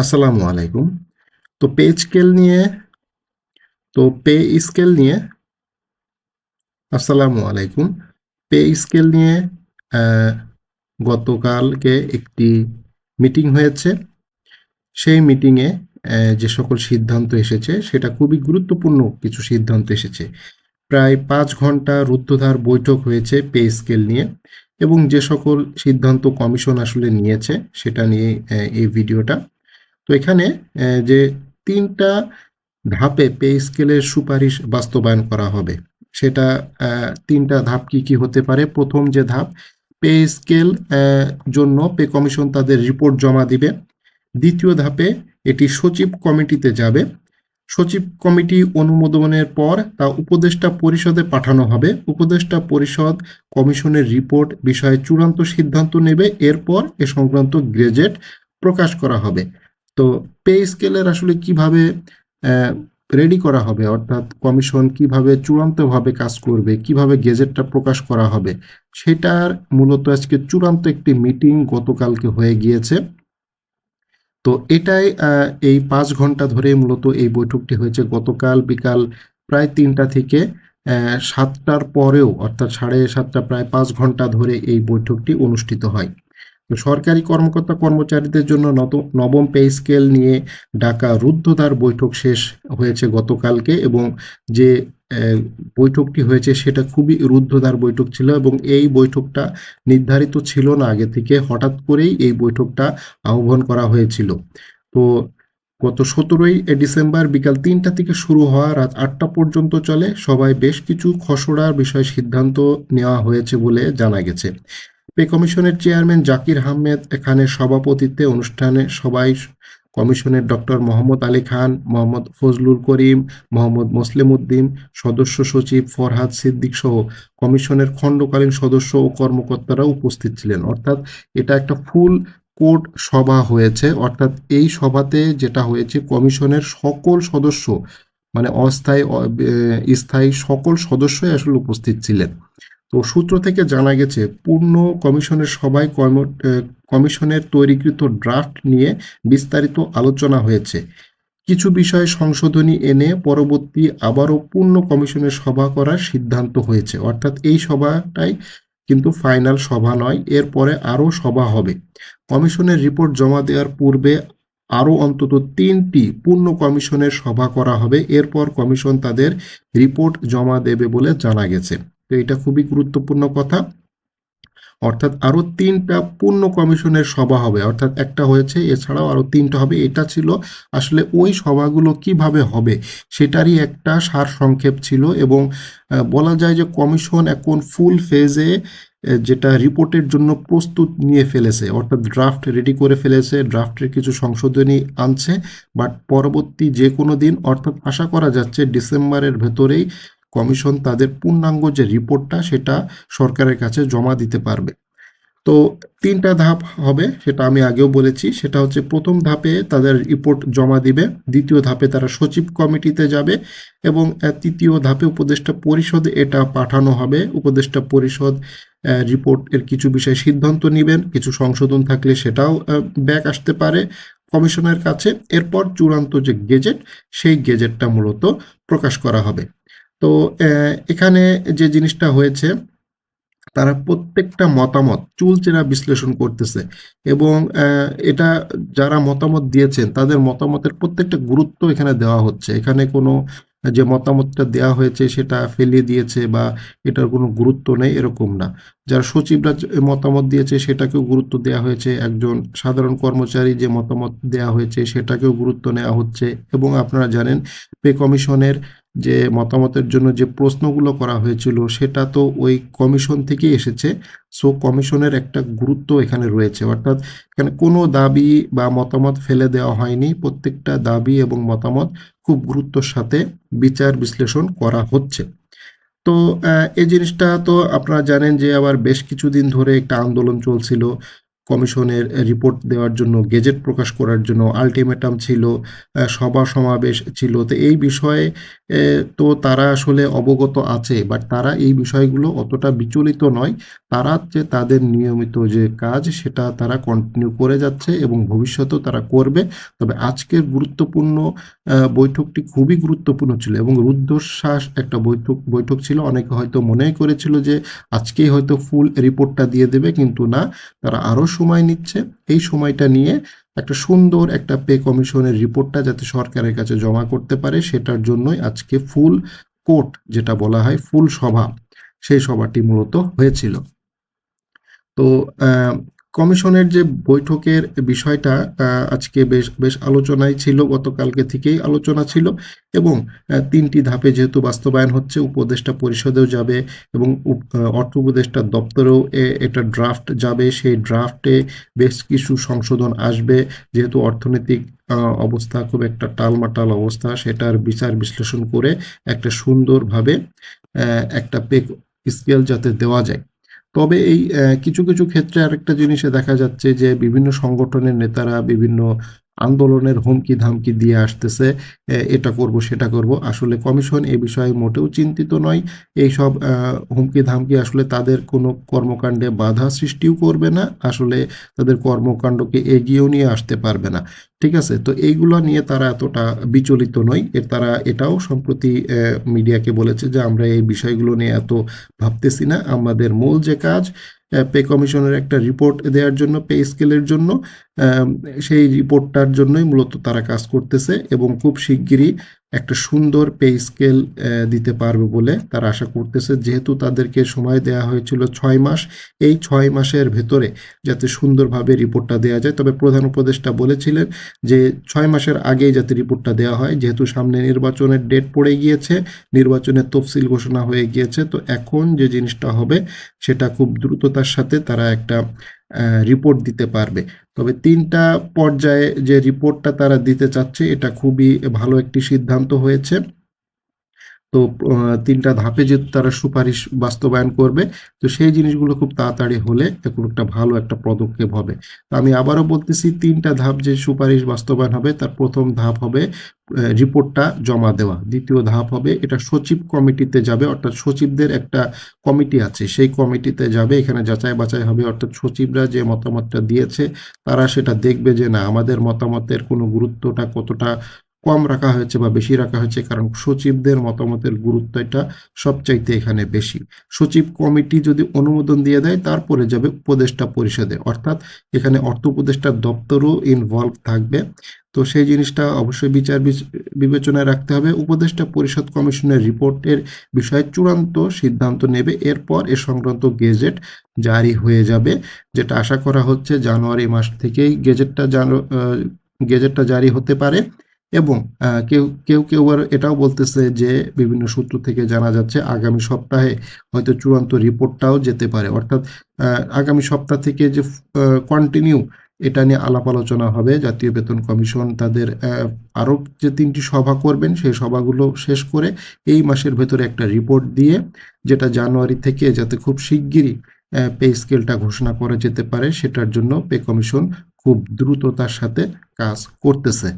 আসসালামু আলাইকুম। তো পে স্কেল নিয়ে, তো পে স্কেল নিয়ে, আসসালামু আলাইকুম। পে স্কেল নিয়ে গতকালকে একটি মিটিং হয়েছে। সেই মিটিংয়ে যে সকল সিদ্ধান্ত এসেছে, সেটা খুবই গুরুত্বপূর্ণ কিছু সিদ্ধান্ত এসেছে। প্রায় পাঁচ ঘণ্টা রুদ্ধধার বৈঠক হয়েছে পে স্কেল নিয়ে এবং যে সকল সিদ্ধান্ত কমিশন আসলে নিয়েছে, সেটা নিয়ে এই ভিডিওটা তো এখানে যে তিনটা ধাপে পে স্কেলের সুপারিশ বাস্তবায়ন করা হবে, সেটা তিনটা ধাপ কি কি হতে পারে? প্রথম যে ধাপ, পে স্কেল জন্য পে কমিশন তাদের রিপোর্ট জমা দিবে। দ্বিতীয় ধাপে এটি সচিব কমিটিতে যাবে। সচিব কমিটি অনুমোদনের পর তা উপদেষ্টা পরিষদে পাঠানো হবে। উপদেষ্টা পরিষদ কমিশনের রিপোর্ট বিষয়ে চূড়ান্ত সিদ্ধান্ত নেবে। এরপর এ সংক্রান্ত গ্রেজেট প্রকাশ করা হবে। তো পে স্কেলের আসলে কীভাবে রেডি করা হবে? অর্থাৎ কমিশন কীভাবে চূড়ান্তভাবে কাজ করবে? কীভাবে গেজেটটা প্রকাশ করা হবে? সেটার মূলত আজকে চূড়ান্ত একটি মিটিং গতকালকে হয়ে গিয়েছে। তো এটাই এই পাঁচ ঘণ্টা ধরে মূলত এই বৈঠকটি হয়েছে। গতকাল বিকাল প্রায় তিনটা থেকে সাতটার পরেও, অর্থাৎ সাড়ে সাতটা, প্রায় পাঁচ ঘণ্টা ধরে এই বৈঠকটি অনুষ্ঠিত হয়। সরকারি কর্মকর্তা কর্মচারীদের জন্য নবম পে স্কেল নিয়ে ডাকা রুদ্ধদ্বার বৈঠক শেষ হয়েছে গতকালকে এবং যে বৈঠকটি হয়েছে সেটা খুবই রুদ্ধদ্বার বৈঠক ছিল এবং এই বৈঠকটা নির্ধারিত ছিল না আগে থেকে। হঠাৎ করেই এই বৈঠকটা আহ্বান করা হয়েছিল। তো গত সতেরোই ডিসেম্বর বিকাল তিনটা থেকে শুরু হওয়া রাত আটটা পর্যন্ত চলে। সবাই বেশ কিছু খসড়ার বিষয়ে সিদ্ধান্ত নেওয়া হয়েছে বলে জানা গেছে। পে কমিশনের চেয়ারম্যান জাকির আহমেদ এখানে সভাপতিত্বে অনুষ্ঠানে সবাই কমিশনের ডক্টর মোহাম্মদ আলী খান, মোহাম্মদ ফজলুল করিম, মোহাম্মদ মুসলিম উদ্দিন সদস্য সচিব ফরহাদ সিদ্দিক সহ কমিশনের খণ্ডকালীন সদস্য ও কর্মকর্তারা উপস্থিত ছিলেন। অর্থাৎ এটা একটা ফুল কোর্ট সভা হয়েছে। অর্থাৎ এই সভাতে যেটা হয়েছে, কমিশনের সকল সদস্য মানে অস্থায়ী স্থায়ী সকল সদস্যই আসলে উপস্থিত ছিলেন। তো সূত্র থেকে জানা গেছে, পূর্ণ কমিশনের সবাই কমিশনের তৈরিকৃত ড্রাফট নিয়ে বিস্তারিত আলোচনা হয়েছে। কিছু বিষয়ে সংশোধনী এনে পরবর্তী আবারও পূর্ণ কমিশনের সভা করার সিদ্ধান্ত হয়েছে। অর্থাৎ এই সভাটাই কিন্তু ফাইনাল সভা নয়, এরপরে আরও সভা হবে। কমিশনের রিপোর্ট জমা দেওয়ার পূর্বে আরও অন্তত তিনটি পূর্ণ কমিশনের সভা করা হবে। এরপর কমিশন তাদের রিপোর্ট জমা দেবে বলে জানা গেছে। তো এটা খুবই গুরুত্বপূর্ণ কথা। অর্থাৎ আরও তিনটা পূর্ণ কমিশনের সভা হবে। অর্থাৎ একটা হয়েছে, এছাড়াও আরও তিনটা হবে। এটা ছিল আসলে ওই সভাগুলো কীভাবে হবে সেটারই একটা সার সংক্ষেপ ছিল এবং বলা যায় যে কমিশন এখন ফুল ফেজে যেটা রিপোর্টের জন্য প্রস্তুত নিয়ে ফেলেছে। অর্থাৎ ড্রাফট রেডি করে ফেলেছে ড্রাফটের কিছু সংশোধনী আনছে বাট পরবর্তী যে কোনো দিন, অর্থাৎ আশা করা যাচ্ছে, ডিসেম্বরের ভেতরেই কমিশন তাদের পূর্ণাঙ্গ যে রিপোর্টটা সেটা সরকারের কাছে জমা দিতে পারবে। তো তিনটা ধাপ হবে সেটা আমি আগেও বলেছি, সেটা হচ্ছে প্রথম ধাপে তাদের রিপোর্ট জমা দিবে, দ্বিতীয় ধাপে তারা সচিব কমিটিতে যাবে এবং তৃতীয় ধাপে উপদেষ্টা পরিষদে এটা পাঠানো হবে। উপদেষ্টা পরিষদ রিপোর্ট এর কিছু বিষয়ে সিদ্ধান্ত নেবেন, কিছু সংশোধন থাকলে সেটাও ব্যাক আসতে পারে কমিশনের কাছে। এরপর চূড়ান্ত যে গেজেট, সেই গেজেটটা মূলত প্রকাশ করা হবে। তো এখানে যে জিনিসটা হয়েছে, তারা প্রত্যেকটা মতামত চুলচেরা বিশ্লেষণ করতেছে এবং এটা যারা মতামত দিয়েছেন, তাদের মতামতের প্রত্যেকটা গুরুত্ব এখানে দেওয়া হচ্ছে। এখানে কোনো, যে মতামতটা দেওয়া হয়েছে সেটা ফেলিয়ে দিয়েছে বা এটার কোনো গুরুত্ব নেই এরকম না। যারা সচিবরা মতামত দিয়েছে সেটাকেও গুরুত্ব দেওয়া হয়েছে, একজন সাধারণ কর্মচারী যে মতামত দেওয়া হয়েছে সেটাকেও গুরুত্ব নেওয়া হচ্ছে এবং আপনারা জানেন, পে কমিশনের যে মতামতের জন্য যে প্রশ্নগুলো করা হয়েছিল, সেটা তো ওই কমিশন থেকে এসেছে। সো কমিশনের একটা গুরুত্ব এখানে রয়েছে। অর্থাৎ এখানে কোনো দাবি বা মতামত ফেলে দেওয়া হয়নি। প্রত্যেকটা দাবি এবং মতামত খুব গুরুত্বর সাথে বিচার বিশ্লেষণ করা হচ্ছে। তো এই জিনিসটা তো আপনারা জানেন যে আবার বেশ কিছুদিন ধরে একটা আন্দোলন চলছিল। কমিশনের রিপোর্ট দেওয়ার জন্য, গেজেট প্রকাশ করার জন্য, আলটিমেটাম ছিল সভা সমাবেশ ছিল। তো এই বিষয়ে তো তারা আসলে অবগত আছে বাট তারা এই বিষয়গুলো অতটা বিচলিত নয়। তারা যে তাদের নিয়মিত যে কাজ, সেটা তারা কন্টিনিউ করে যাচ্ছে এবং ভবিষ্যতেও তারা করবে। তবে আজকের গুরুত্বপূর্ণ বৈঠকটি খুবই গুরুত্বপূর্ণ ছিল এবং রুদ্ধশ্বাস একটা বৈঠক বৈঠক ছিল। অনেকে হয়তো মনে করেছিল যে আজকেই হয়তো ফুল রিপোর্টটা দিয়ে দেবে, কিন্তু না, তারা আরও সময় নিচ্ছে। এই সময়টা নিয়ে একটা সুন্দর একটা পে কমিশনের রিপোর্টটা যাতে সরকারের কাছে জমা করতে পারে, সেটার জন্যই আজকে ফুল কোর্ট যেটা বলা হয়, ফুল সভা, সেই সভাটি মূলত হয়েছিল। তো কমিশনের যে বৈঠকের বিষয়টা আজকে বেশ বেশ আলোচনায় ছিল, গতকালকে থেকেই আলোচনা ছিল এবং তিনটি ধাপে যেহেতু বাস্তবায়ন হচ্ছে, উপদেষ্টা পরিষদেও যাবে এবং অর্থ উপদেষ্টা দপ্তরেও এটা ড্রাফট যাবে। সেই ড্রাফটে বেশ কিছু সংশোধন আসবে। যেহেতু অর্থনৈতিক অবস্থা খুব একটা টালমাটাল অবস্থা, সেটার বিচার বিশ্লেষণ করে একটা সুন্দরভাবে একটা পেক স্কেল যাতে দেওয়া যায়। তবে এই কিছু কিছু ক্ষেত্রে আরেকটা জিনিসে দেখা যাচ্ছে যে বিভিন্ন সংগঠনের নেতারা বিভিন্ন আন্দোলনের হুমকি ধামকি দিয়ে আসতেছে এটা করব সেটা করব। আসলে কমিশন এ বিষয়ে মোটেও চিন্তিত নয়। এইসব আহ, হুমকি ধামকি আসলে তাদের কোনো কর্মকাণ্ডে বাধা সৃষ্টিও করবে না। আসলে তাদের কর্মকাণ্ডকে এগিয়েও নিয়ে আসতে পারবে না। ঠিক আছে? তো এইগুলো নিয়ে তারা এতটা বিচলিত নয়। এর তারা এটাও সম্প্রতি মিডিয়াকে বলেছে যে আমরা এই বিষয়গুলো নিয়ে এত ভাবতেছি না। আমাদের মূল যে কাজ পে কমিশনের একটা রিপোর্ট দেওয়ার জন্য পে স্কেলের জন্য সেই রিপোর্টটার জন্যই মূলত তারা কাজ করতেছে এবং খুব শিগগিরই একটা সুন্দর পে স্কেল দিতে পারবে বলে তারা আশা করতেছে। যেহেতু তাদেরকে সময় দেওয়া হয়েছিল ছয় মাস, এই ছয় মাসের ভেতরে যাতে সুন্দরভাবে রিপোর্টটা দেওয়া যায়, তবে প্রধান উপদেষ্টা বলেছিলেন যে ছয় মাসের আগেই যাতে রিপোর্টটা দেওয়া হয়। যেহেতু সামনে নির্বাচনের ডেট পড়ে গিয়েছে, নির্বাচনের তফসিল ঘোষণা হয়ে গিয়েছে, তো এখন যে জিনিসটা হবে সেটা খুব দ্রুততার সাথে তারা একটা রিপোর্ট দিতে পারবে। তবে তিনটা পর্যায়ে যে রিপোর্টটা তারা দিতে চাচ্ছে এটা খুবই ভালো একটি সিদ্ধান্ত হয়েছে। তো তিনটা ধাপে যে তারা সুপারিশ বাস্তবায়ন করবে, তো সেই জিনিসগুলো খুব তাড়াতাড়ি হলে এখন একটা ভালো একটা পদক্ষেপ হবে। তো আমি আবারও বলতেছি, তিনটা ধাপ যে সুপারিশ বাস্তবায়ন হবে, তার প্রথম ধাপ হবে রিপোর্টটা জমা দেওয়া। দ্বিতীয় ধাপ হবে, এটা সচিব কমিটিতে যাবে, অর্থাৎ সচিবদের একটা কমিটি আছে, সেই কমিটিতে যাবে, এখানে যাচাই বাছাই হবে, অর্থাৎ সচিবরা যে মতামতটা দিয়েছে, তারা সেটা দেখবে যে না, আমাদের মতামতের কোনো গুরুত্বটা কতটা কম রাখা হয়েছে বা বেশি রাখা হয়েছে, কারণ সচিবদের মতামতের গুরুত্ব এটা সবচাইতে এখানে বেশি। সচিব কমিটি যদি অনুমোদন দিয়ে দেয়, তারপরে যাবে উপদেষ্টা পরিষদে। অর্থাৎ এখানে অর্থ উপদেষ্টার দপ্তরও ইনভলভ থাকবে। তো সেই জিনিসটা অবশ্যই বিচার বিচ- বিবেচনায় রাখতে হবে। উপদেষ্টা পরিষদ কমিশনের রিপোর্টের বিষয়ে চূড়ান্ত সিদ্ধান্ত নেবে। এরপর এ সংক্রান্ত গেজেট জারি হয়ে যাবে, যেটা আশা করা হচ্ছে জানুয়ারি মাস থেকেই গেজেটটা গেজেটটা জারি হতে পারে। এবং কেউ কেউ কেউ আবার এটাও বলতেছে যে বিভিন্ন সূত্র থেকে জানা যাচ্ছে আগামী সপ্তাহে হয়তো চূড়ান্ত রিপোর্টটাও যেতে পারে। অর্থাৎ আগামী সপ্তাহ থেকে যে কন্টিনিউ এটা নিয়ে আলাপ আলোচনা হবে। জাতীয় বেতন কমিশন তাদের আরও যে তিনটি সভা করবেন সেই সভাগুলো শেষ করে এই মাসের ভেতরে একটা রিপোর্ট দিয়ে যেটা জানুয়ারি থেকে যাতে খুব শিগগিরই পে স্কেলটা ঘোষণা করা যেতে পারে সেটার জন্য পে কমিশন খুব দ্রুততার সাথে কাজ করতেছে।